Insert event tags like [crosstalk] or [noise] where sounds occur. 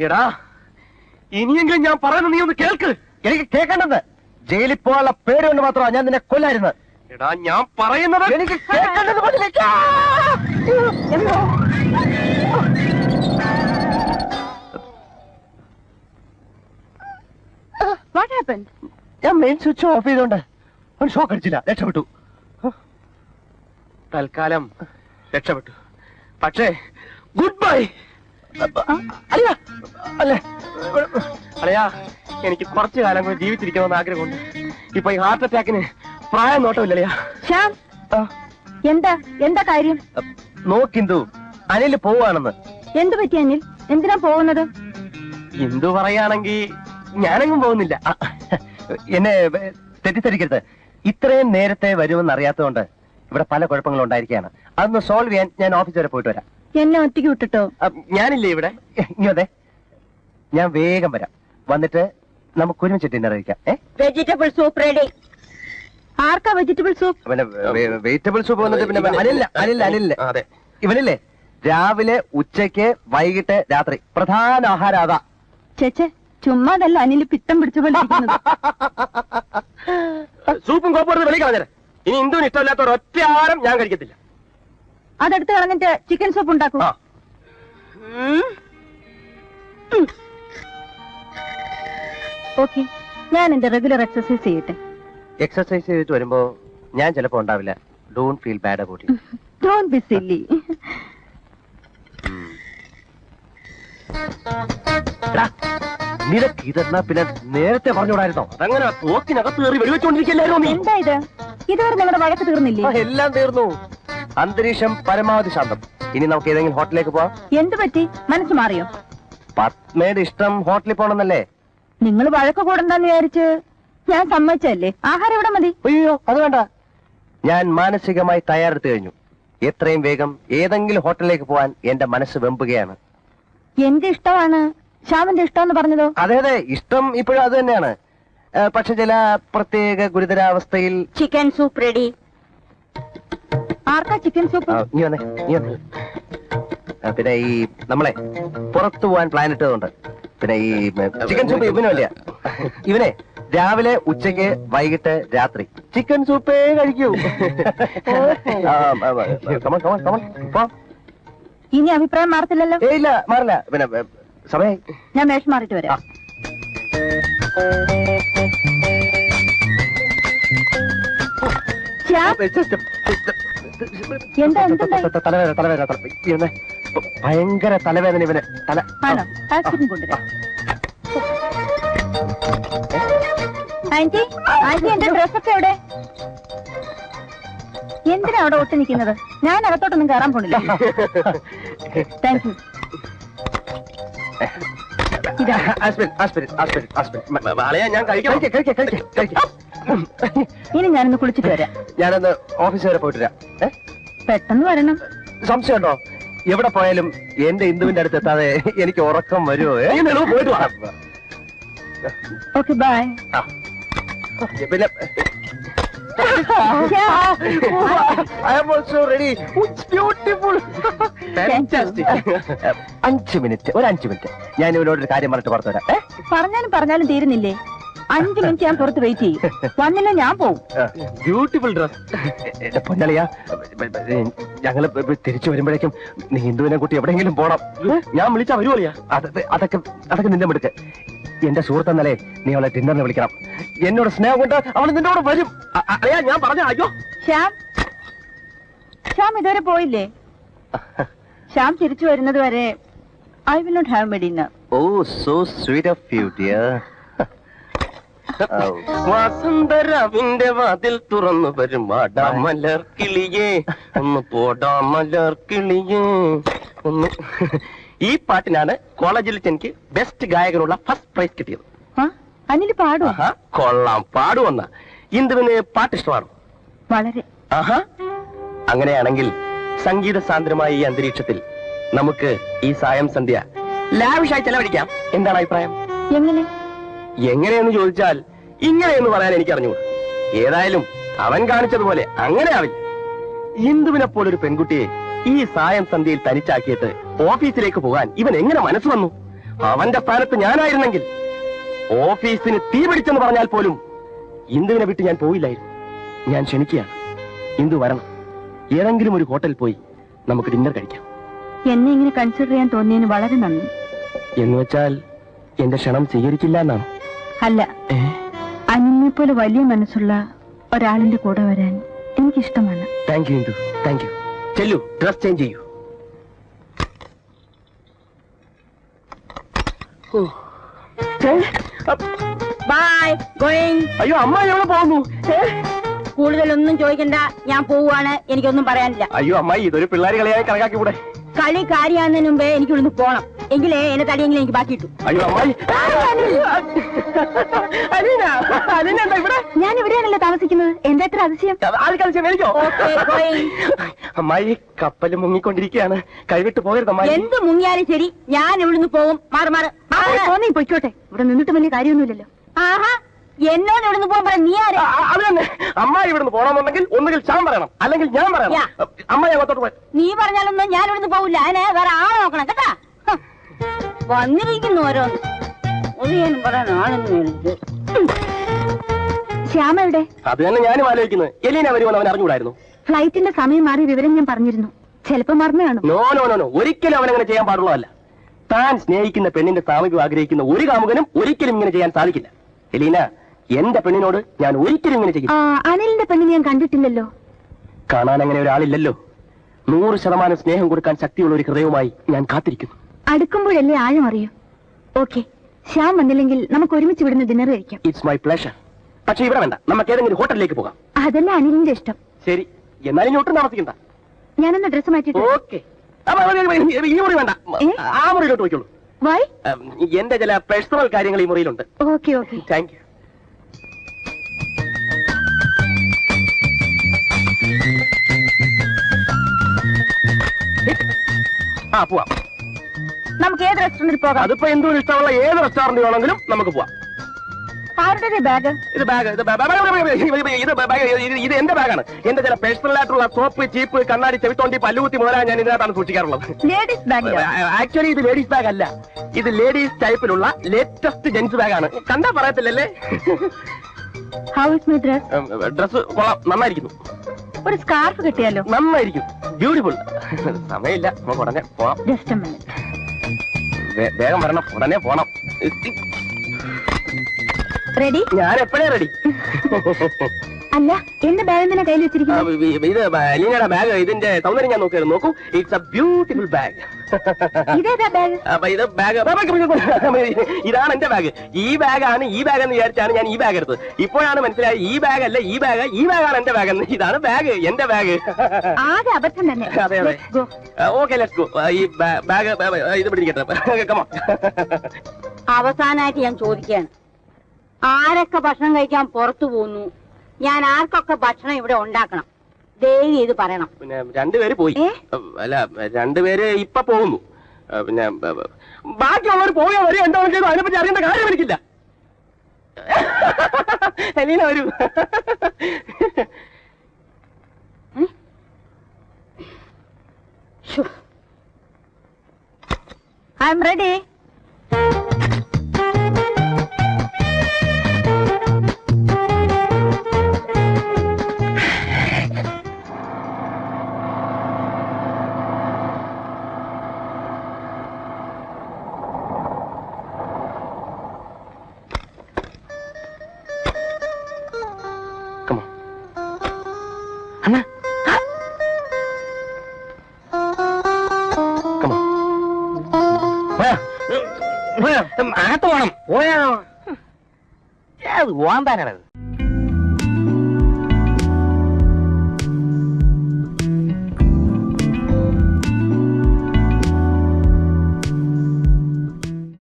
എടാ ഇനിയെങ്കിലും ഞാൻ പറയുന്നത് നീ ഒന്ന് കേൾക്ക്. എനിക്ക് കേൾക്കേണ്ടത് ജയിലിൽ പോകാനുള്ള പേര് കൊണ്ട് മാത്രമാണ് ഞാൻ നിന്നെ കൊല്ലായിരുന്നത് എടാ ഞാൻ പറയുന്നത് എനിക്ക് കേൾക്കേണ്ടത് ഞാൻ മെയിൻ സ്വിച്ച് ഓഫ് ചെയ്തോണ്ട് അവൻ ഷോക്ക് അടിച്ചില്ല രക്ഷപ്പെട്ടു. തൽക്കാലം രക്ഷപ്പെട്ടു. പക്ഷേ ഗുഡ് ബൈ അല്ല അല്ലേ? അളയാ എനിക്ക് കുറച്ചു കാലം കൂടി ജീവിച്ചിരിക്കണമെന്ന് ആഗ്രഹമുണ്ട്. ഇപ്പൊ ഈ ഹാർട്ട് അറ്റാക്കിന് പ്രായം നോട്ടമില്ലയാ ശ്യാം എന്താ എന്താ കാര്യം? നോക്കിന്തു അനിൽ പോവാണെന്ന്. എന്തു പറ്റി അനിൽ? എന്തിനാ പോകുന്നത്? ഇന്ദു പറയാണെങ്കിൽ ഞാനെങ്ങും പോകുന്നില്ല. എന്നെ തെറ്റിദ്ധരിക്കരുത്. ഇത്രയും നേരത്തെ വരുമെന്ന് അറിയാത്തതുകൊണ്ട് ഇവിടെ പല കുഴപ്പങ്ങളും ഉണ്ടായിരിക്കുകയാണ് അതൊന്ന് സോൾവ് ചെയ്യാൻ ഞാൻ ഓഫീസ് വരെ പോയിട്ട് വരാം. എന്നെ ഒറ്റയ്ക്ക് വിട്ടിട്ടോ? ഞാനില്ലേ ഇവിടെ? അതെ ഞാൻ വേഗം വരാം. വന്നിട്ട് നമുക്ക് ഒരുമിച്ച് ഡിന്നർ കഴിക്കാം. ഏ? വെജിറ്റബിൾ സൂപ്പ് റെഡി ആർക്കാ വെജിറ്റബിൾ സൂപ്പ് പിന്നെ വെജിറ്റബിൾ സൂപ്പ് വന്നിട്ട് പിന്നെ അനില്ല അനില്ല അനില്ല അതെ. ഇവനില്ലേ? രാവിലെ ഉച്ചയ്ക്ക് വൈകിട്ട് രാത്രി. പ്രധാന ആഹാര അതാ. ചേച്ചേ ചുമ്മാതല്ല അനിൽ പിത്തം പിടിച്ച പോലെ ഇരിക്കുന്നത്. [laughs] സൂപ്പും കോപ്പും വെളി കളഞ്ഞേരെ. ഇനി ഇന്ദുവിന് ഇഷ്ടമില്ലാത്ത ഒരൊറ്റ ആഹാരം ഞാൻ കഴിക്കത്തില്ല. അതെടുത്ത് കളഞ്ഞിട്ട് ചിക്കൻ സൂപ്പ് ഉണ്ടാക്കൂ. ആ. ഓക്കെ. ഞാൻ എന്റെ റെഗുലർ എക്സസൈസ് ചെയ്യട്ടെ. എക്സർസൈസ് ചെയ്തിട്ട് വരുമ്പോ ഞാൻ ചിലപ്പോ ഉണ്ടാവില്ല. Don't feel bad about don't be silly നിനക്ക് ഇതെന്നാ പിന്നെ നേരത്തെ പറഞ്ഞോടായിരുന്നോ അതങ്ങനെ തോക്കിനകത്ത് കയറി വെടിവെച്ചോണ്ടിരിക്കല്ലായിരുന്നു നീ? എന്താ ഇത്? ഇതുവരെ നിങ്ങളുടെ വഴക്ക് തീർന്നില്ലേ? എല്ലാം തീർന്നു. അന്തരീക്ഷം പരമാവധി ശാന്തം. ഇനി നമുക്ക് ഏതെങ്കിലും ഹോട്ടലിലേക്ക് പോവാം. എന്ത് പറ്റി? മനസ്സ് മാറിയോ? പത്മയുടെ ഇഷ്ടം ഹോട്ടലിൽ പോണെന്നല്ലേ നിങ്ങൾ വഴക്ക് കൂടണ്ടെന്ന് വിചാരിച്ച് ഞാൻ സമ്മതിച്ചല്ലേ ആഹാരം ഇവിടെ മതി. അയ്യോ അത് വേണ്ട. ഞാൻ മാനസികമായി തയ്യാറെടുത്തു കഴിഞ്ഞു. എത്രയും വേഗം ഏതെങ്കിലും ഹോട്ടലിലേക്ക് പോവാൻ എന്റെ മനസ്സ് വെമ്പുകയാണ്. എന്റെ ഇഷ്ടമാണ്? ശ്യാമിന്റെ ഇഷ്ടമെന്ന് പറഞ്ഞതോ? അതെ അതെ ഇഷ്ടം ഇപ്പോഴും അത് തന്നെയാണ്. പക്ഷെ ചില പ്രത്യേക ഗുരുതരാവസ്ഥയിൽ ചിക്കൻ സൂപ്പ് റെഡി. ആർക്കാ ചിക്കൻ സൂപ്പ്? ആ, നീ വന്നേ നീ വന്നേ. ആ, പിന്നെ ഈ നമ്മളെ പുറത്തു പോവാൻ പ്ലാൻ ഇട്ടതുകൊണ്ട് പിന്നെ ഈ ചിക്കൻ സൂപ്പ് ഇവനും ഇല്ല ഇവനെ രാവിലെ ഉച്ചയ്ക്ക് വൈകിട്ട് രാത്രി. ചിക്കൻ സൂപ്പേ കഴിക്കൂ. ആ, ആ, ആ, come on, come on, come on. പോ. ഇനി അഭിപ്രായം മാറത്തില്ലല്ലോ? ഏയ് ഇല്ല മാറില്ല. പിന്നെ ഏ, സമയായി. ഞാൻ മേഷം മാറിയിട്ട് വരാം. ശ്യാം എന്താ എന്തുണ്ടായി? തലവേദന തലവേദന തല- ഇവനെ. ഭയങ്കര തലവേദന ഇവന്. തല ആണോ? ആശുപത്രി കൊണ്ടുവരാം ആന്റി ആന്റി എന്റെ ഡ്രസ്സൊക്കെ എവിടെ? എന്തിനാ അവിടെ ഒട്ടി നിൽക്കുന്നത്? ഞാൻ അകത്തോട്ടൊന്നും കയറാൻ പോണില്ല. താങ്ക് യു ഇതാ. ആസ്പിരിൻ ആസ്പിരിൻ ആസ്പിരിൻ ആസ്പിരിൻ അളയാ ഞാൻ കഴിക്കാം. കഴിക്ക്, കഴിക്ക്, കഴിക്ക്, കഴിക്ക്. ഇനി ഞാനൊന്ന് കുളിച്ചിട്ട് വരാം. ഞാനൊന്ന് ഓഫീസ് വരെ പോയിട്ട് വരാം. ഏ? പെട്ടെന്ന് വരണം. സംശയമുണ്ടോ? എവിടെ പോയാലും എന്റെ ഇന്ദുവിന്റെ അടുത്ത് എത്താതെ എനിക്ക് ഉറക്കം വരുമോ? പോയിട്ട്. Okay bye. പിന്നെ I am also ready beautiful Fantastic. അഞ്ച് മിനിറ്റ് ഒരു അഞ്ചു മിനിറ്റ്. ഞാൻ ഇവരോട് ഒരു കാര്യം പറഞ്ഞിട്ട് പുറത്തു വരാം. പറഞ്ഞാലും പറഞ്ഞാലും തീരുന്നില്ലേ? അഞ്ചു മിനിറ്റ് ഞാൻ പുറത്ത് വെയിറ്റ് ചെയ്യും. വന്നില്ല ഞാൻ പോവും. ബ്യൂട്ടിഫുൾ ഡ്രസ് എന്റെ പൊന്നളിയ ഞങ്ങൾ തിരിച്ചു വരുമ്പോഴേക്കും നീ ഹിന്ദുവിനെ കൂട്ടി എവിടെയെങ്കിലും പോണം. ഞാൻ വിളിച്ചാ വരുവോളിയാ അതൊക്കെ അതൊക്കെ അതൊക്കെ നിന്റെ മിടുക്ക്. എന്റെ സുഹൃത്ത് എന്നാലെ നീ അവളെ ഡിന്നറിന് വിളിക്കണം. എന്നോട് സ്നേഹം കൊണ്ട് അവൾ നിന്നോട് വരും. അ- അ- ഞാൻ പറഞ്ഞ അയ്യോ. ശ്യാം. ശ്യാം ഇതുവരെ പോയില്ലേ? ശ്യാം തിരിച്ചു വരുന്നത് വരെ I will not have me dinner oh so sweet of you dear [laughs] വസന്തരവിന്റെ വാതിൽ തുറന്നു വരും. വാടാ മലർ കിളിയേ. ഒന്ന് പോടാ മലർ കിളിയേ. ഒന്ന്. ഈ പാട്ടിനാണ് കോളേജിൽ എനിക്ക് ബെസ്റ്റ് ഗായകനുള്ള ഫസ്റ്റ് പ്രൈസ് കിട്ടിയത്. അനിൽ പാടും കൊള്ളാം. പാടുവന്ന. ഇന്ദുവിന് പാട്ട് ഇഷ്ടമാണ് വളരെ. ആഹാ. അങ്ങനെയാണെങ്കിൽ സംഗീത സാന്ദ്രമായ ഈ അന്തരീക്ഷത്തിൽ നമുക്ക് ഈ സായം സന്ധ്യ ലാവിഷായി ചെലവഴിക്കാം. എന്താണ് അഭിപ്രായം? എങ്ങനെ? എങ്ങനെയെന്ന് ചോദിച്ചാൽ ഇങ്ങനെയെന്ന് പറയാൻ എനിക്ക് അറിഞ്ഞുകൂടാ ഏതായാലും അവൻ കാണിച്ചതുപോലെ അങ്ങനെ ആവില്ല ഇന്ദുവിനെ പോലൊരു പെൺകുട്ടിയെ ഈ സായം സന്ധ്യയിൽ തനിച്ചാക്കിയിട്ട് ഓഫീസിലേക്ക് പോകാൻ ഇവൻ എങ്ങനെ മനസ്സ് വന്നു? അവന്റെ സ്ഥാനത്ത് ഞാനായിരുന്നെങ്കിൽ ഓഫീസിന് തീ പിടിച്ചെന്ന് പറഞ്ഞാൽ പോലും ഇന്ദുവിനെ വിട്ട് ഞാൻ പോയില്ലായിരുന്നു. ഞാൻ ക്ഷണിക്കുകയാണ്. ഇന്ദു വരണം. ഏതെങ്കിലും ഒരു ഹോട്ടലിൽ പോയി നമുക്ക് ഡിന്നർ കഴിക്കാം. എന്നെ ഇങ്ങനെ കൺസിഡർ ചെയ്യാൻ തോന്നിയതിന് വളരെ നന്ദി. എന്ന് വെച്ചാൽ എന്റെ ക്ഷണം സ്വീകരിക്കില്ല എന്നാണ്. അല്ല. അനിലിനെ പോലെ വലിയ മനസ്സുള്ള ഒരാളിന്റെ കൂടെ വരാൻ എനിക്കിഷ്ടമാണ്. Thank you Indu thank you ചെല്ലു ഡ്രസ് ചേഞ്ച് ചെയ്യൂ. ഓ. ഏ? അപ്പ്. ബൈ ഗോയിങ് അയ്യോ അമ്മ എവിടെ പോകുന്നു? കൂടുതലൊന്നും ചോദിക്കണ്ട ഞാൻ പോവാണ് എനിക്കൊന്നും പറയാനില്ല. അയ്യോ അമ്മായി ഇതൊരു പിള്ളേർ കളിയായി കണക്കാക്കി കൂടെ. കളി കാര്യമാകുന്നതിന് മുമ്പേ എനിക്ക് ഇവിടുന്ന് പോണം. എങ്കിലേ എന്നെ തടിയെങ്കിലും എനിക്ക് ബാക്കി കിട്ടും അയ്യോ അമ്മായി. അലീന അലീന എന്താ ഇവിടെ? ഞാൻ ഇവിടെയാണല്ലോ താമസിക്കുന്നത്. എന്താ ഇത്ര അതിശയം? ആൾ കളിച്ച മേടിക്കോ Okay, going. അമ്മായി കപ്പൽ മുങ്ങിക്കൊണ്ടിരിക്കുകയാണ്. കൈവിട്ട് പോകരുത് അമ്മായി. എന്ത് മുങ്ങിയാലും ശരി ഞാൻ ഇവിടുന്ന് പോകും മാറി മാറി. തോന്നി പൊയ്ക്കോട്ടെ. ഇവിടെ നിന്നിട്ട് വലിയ കാര്യമൊന്നുമില്ലല്ലോ. ആഹാ എന്നോട് ഇവിടുന്ന് പോകാൻ പറയാം നീ ആര്? അത് തന്നെ. അമ്മായി ഇവിടുന്ന് പോകണമെന്നുണ്ടെങ്കിൽ ഒന്നുകിൽ ഞാൻ പറയണം. അല്ലെങ്കിൽ ഞാൻ പറയണം. യാ. അമ്മായി അങ്ങോട്ടോട്ട് പോയി. നീ പറഞ്ഞാലൊന്നും ഞാൻ ഇവിടുന്ന് പോവില്ല. അതിനെ വേറെ ആളെ നോക്കണം കേട്ടാ. വന്നിരിക്കുന്നു ഓരോന്ന് ഒന്നും പറയാൻ ആളൊന്നും എനിക്ക് ശ്യാമ അത് തന്നെ ഞാനും ആലോചിക്കുന്നത് എലീന വരുമെന്ന് അവൻ അറിഞ്ഞൂടായിരുന്നു ഫ്ലൈറ്റിന്റെ സമയം മാറി വിവരം ഞാൻ പറഞ്ഞിരുന്നു. ചിലപ്പോ മറന്നു കാണും. No no no no. ഒരിക്കലും അവൻ അങ്ങനെ ചെയ്യാൻ പാടുള്ളതല്ല. താൻ സ്നേഹിക്കുന്ന പെണ്ണിന്റെ സാമീപ്യം ആഗ്രഹിക്കുന്ന ഒരു കാമുകനും ഒരിക്കലും ഇങ്ങനെ ചെയ്യാൻ സാധിക്കില്ല. എലീന എന്റെ പെണ്ണിനോട് ഞാൻ ഒരിക്കലും ഇങ്ങനെ ചെയ്യും അനിലിന്റെ പെണ്ണിനെ ഞാൻ കണ്ടിട്ടില്ലല്ലോ. കാണാൻ അങ്ങനെ ഒരാളില്ലല്ലോ. നൂറ് ശതമാനം സ്നേഹം കൊടുക്കാൻ ശക്തിയുള്ള ഒരു ഹൃദയവുമായി ഞാൻ കാത്തിരിക്കുന്നു. അടുക്കുമ്പോഴല്ലേ ആഴം അറിയൂ. ഓക്കെ ശ്യാം വന്നില്ലെങ്കിൽ നമുക്ക് ഒരുമിച്ച് ഇവിടുന്ന് ഡിന്നർ കഴിക്കാം. ഇറ്റ്സ് മൈ പ്ലഷർ പക്ഷേ ഇവിടെ വേണ്ട നമുക്ക് ഏതെങ്കിലും ഹോട്ടലിലേക്ക് പോകാം. അതല്ല അനിലിന്റെ ഇഷ്ടം. ശരി എന്നാലും ഇനി ഒട്ടും താമസിക്കണ്ട. ഞാനൊന്ന് ഡ്രസ് മാറ്റിട്ട് ഓക്കെ. ഈ മുറി വേണ്ട? ആ മുറിയിലോട്ട് പോയിക്കോളൂ. വൈ? എന്റെ ചില പേഴ്സണൽ കാര്യങ്ങൾ ഈ മുറിയിലുണ്ട്. Okay okay. താങ്ക് യു ആ പോവാം. നമുക്ക് ഏത് റെസ്റ്റോറന്റിൽ പോകാം? അതിപ്പോ എന്തും ഇഷ്ടമുള്ള ഏത് റെസ്റ്റോറന്റ് വേണമെങ്കിലും നമുക്ക് പോവാം. ആരുടെ ബാഗ് ഇത് ബാഗ് ഇത് ബാഗ് ഇത് എന്റെ ബാഗാണ് എന്റെ ചില പേഴ്സണൽ ആയിട്ടുള്ള സോപ്പ് ചീപ്പ് കണ്ണാടി ചെവിത്തോണ്ടി പല്ലുകുത്തി മുതലാണ് ഞാൻ ഇതിനകത്താണ് സൂക്ഷിക്കാറുള്ളത്. ലേഡീസ് ബാഗിലോ ആക്ച്വലി ഇത് ലേഡീസ് ബാഗ് അല്ല. ഇത് ലേഡീസ് ടൈപ്പിലുള്ള ലേറ്റസ്റ്റ് ജെന്റ്സ് ബാഗാണ് കണ്ടാ പറയത്തില്ലല്ലേ? How is my dress dress കൊള്ളാം. നന്നായിരിക്കുന്നു. ഒരു സ്കാർഫ് കിട്ടിയാലോ? നന്നായിരിക്കും. ബ്യൂട്ടിഫുൾ സമയമില്ല. നമുക്ക് ഉടനെ പോവാം. ജസ്റ്റ് മിനിറ്റ് വേഗം വരണം ഉടനെ പോണം റെഡി ഞാൻ എപ്പോഴേ റെഡി അല്ല എന്റെ ബാഗ് എന്തിനാ കയ്യിൽ വെച്ചിരിക്കുന്നത് ഇത് അലീനയുടെ ബാഗ് ഇതിന്റെ സൗന്ദര്യം ഞാൻ നോക്കിയായിരുന്നു നോക്കൂ ഇറ്റ്സ് എ ബ്യൂട്ടിഫുൾ ബാഗ് [laughs] ഇതേതാ ബാഗ് അപ്പൊ ഇത് ബാഗ് ഇതാണ് എന്റെ ബാഗ് ഈ ബാഗാണ് ഈ ബാഗ് എന്ന് വിചാരിച്ചാണ് ഞാൻ ഈ ബാഗ് എടുത്തത്. ഇപ്പോഴാണ് മനസ്സിലായത് ഈ ബാഗ് അല്ല ഈ ബാഗ് ഈ ബാഗാണ് എന്റെ ബാഗ് എന്ന്. ഇതാണ് ബാഗ് എന്റെ ബാഗ് ആകെ അബദ്ധം തന്നെ. [laughs] അതെ അതെ. Let's go. Okay let's go ഈ ബാഗ് ഇത് പിടിക്കട്ടെ. [laughs] കമോ അവസാനമായിട്ട് ഞാൻ ചോദിക്കുകയാണ്. ആരൊക്കെ ഭക്ഷണം കഴിക്കാൻ പുറത്തു പോകുന്നു ഞാൻ ആർക്കൊക്കെ ഭക്ഷണം ഇവിടെ ഉണ്ടാക്കണം? ദയവ് ചെയ്ത് പറയണം. പിന്നെ രണ്ടുപേര് പോയി. അല്ല രണ്ടുപേര് ഇപ്പൊ പോകുന്നു. പിന്നെ ബാക്കിയുള്ളവർ പോയോ വരെ എന്താ ചെയ്തു. അതിനെപ്പറ്റി അറിയേണ്ട കാര്യം എനിക്കില്ല. എലീന വരൂ. ഐ എം അകത്ത് പോണം. പോയാ ഓന്താനാണത്